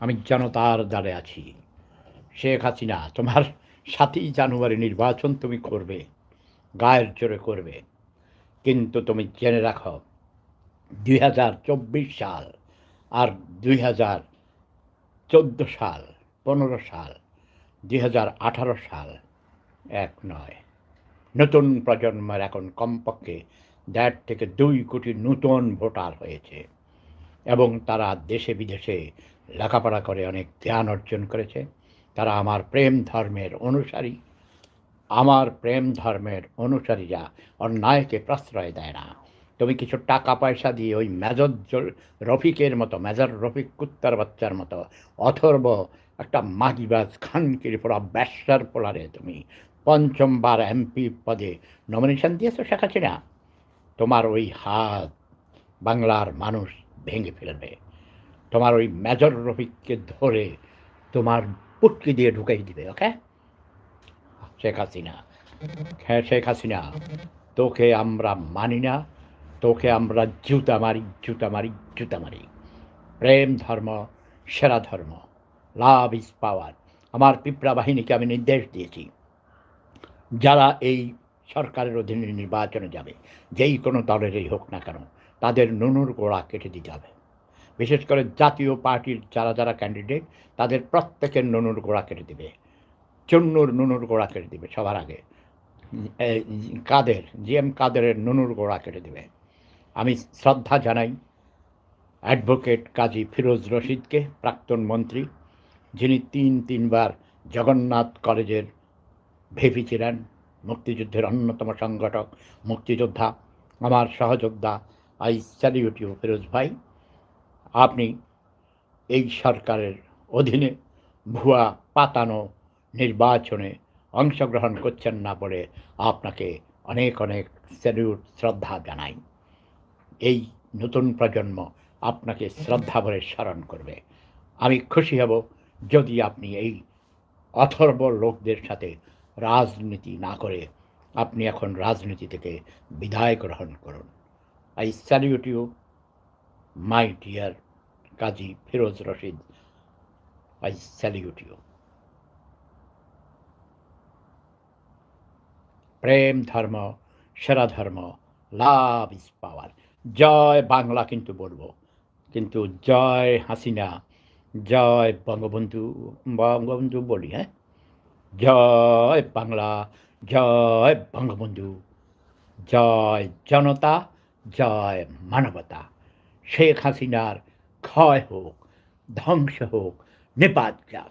আমি জনতার দ্বারে আছি। শেখ হাসিনা, তোমার সাতই জানুয়ারি নির্বাচন তুমি করবে, গায়ের জোরে করবে। কিন্তু তুমি জেনে রাখো, দুই হাজার চব্বিশ সাল আর দুই হাজার চোদ্দ সাল, পনেরো সাল, দুই হাজার আঠারো সাল এক নয়। নতুন প্রজন্মের এখন কমপক্ষে দেড় থেকে দুই কোটি নতুন ভোটার হয়েছে এবং তারা দেশে বিদেশে লেখাপড়া করে অনেক জ্ঞান অর্জন করেছে। তারা আমার প্রেম ধর্মের অনুসারী। আমার প্রেম ধর্মের অনুসারীরা অন্যায়কে প্রশ্রয় দেয় না। তুমি কিছু টাকা পয়সা দিয়ে ওই মেজর রফিকের মতো, মেজর রফিক কুত্তার বাচ্চার মতো অথর্ব একটা মাগিবাজ খানকির পোড়া ব্যবসার পোলারে তুমি পঞ্চমবার এমপি পদে নমিনেশন দিয়েছ শেখ হাসিনা। তোমার ওই হাত বাংলার মানুষ ভেঙে ফেলবে। তোমার ওই মেজর রফিককে ধরে তোমার পুটকি দিয়ে ঢুকাই দিবে ওকে শেখ হাসিনা। হ্যাঁ শেখ হাসিনা, তোকে আমরা মানি না, তোকে আমরা জুতা মারি জুতা মারি জুতা মারি। প্রেম ধর্ম, সেরা ধর্ম লাভ ইজ পাওয়ার আমার পিঁপড়া বাহিনীকে আমি নির্দেশ দিয়েছি, যারা এই সরকারের অধীনে নির্বাচনে যাবে, যেই কোনো দলেরই হোক না কেন, তাদের নুনুর গোড়া কেটে দিতে হবে। বিশেষ করে জাতীয় পার্টির যারা যারা ক্যান্ডিডেট তাদের প্রত্যেকের নুনুর গোড়া কেটে দিবে। চুন্নুর নুনুর গোড়া কেটে দিবে সবার আগে। কাদের জি এম কাদেরের নুনুর গোড়া কেটে দেবে। আমি শ্রদ্ধা জানাই অ্যাডভোকেট কাজী ফিরোজ রশিদকে, প্রাক্তন মন্ত্রী, যিনি তিন তিনবার জগন্নাথ কলেজের ভেপি ছিলেন, মুক্তিযুদ্ধের অন্যতম সংগঠক, মুক্তিযোদ্ধা, আমার সহযোদ্ধা আই স্যালিউট ফিরোজ ভাই। আপনি এই সরকারের অধীনে ভুয়া পাতানো নির্বাচনে অংশগ্রহণ করছেন না বলে আপনাকে অনেক অনেক স্যালিউট শ্রদ্ধা জানাই। এই নতুন প্রজন্ম আপনাকে শ্রদ্ধা ভরে স্মরণ করবে। আমি খুশি হব যদি আপনি এই অথর্ব লোকদের সাথে রাজনীতি না করে আপনি এখন রাজনীতি থেকে বিদায় গ্রহণ করুন। I salute you my dear Kazi Firoz Rashid I salute you প্রেম ধর্ম, সেরা ধর্ম, লাভ ইজ পাওয়ার জয় বাংলা কিন্তু বলব। কিন্তু জয় হাসিনা, জয় বঙ্গবন্ধু বঙ্গবন্ধু বলি হ্যাঁ? জয় বাংলা, জয় বঙ্গবন্ধু, জয় জনতা, জয় মানবতা। শেখ হাসিনার क्षय हो ध्वंस हो निपात जा